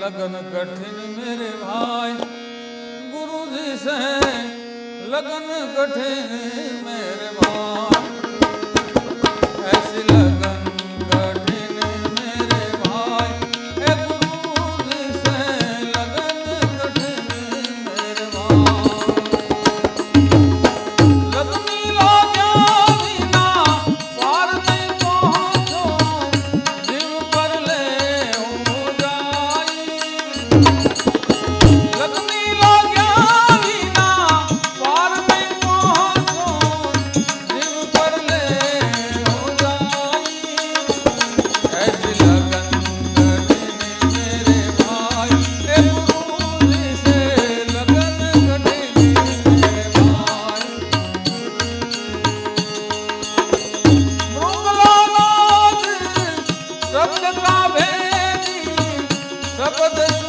लगन कठिन मेरे भाई गुरु जी से लगन कठिन मेरे भाई Tá Abandonando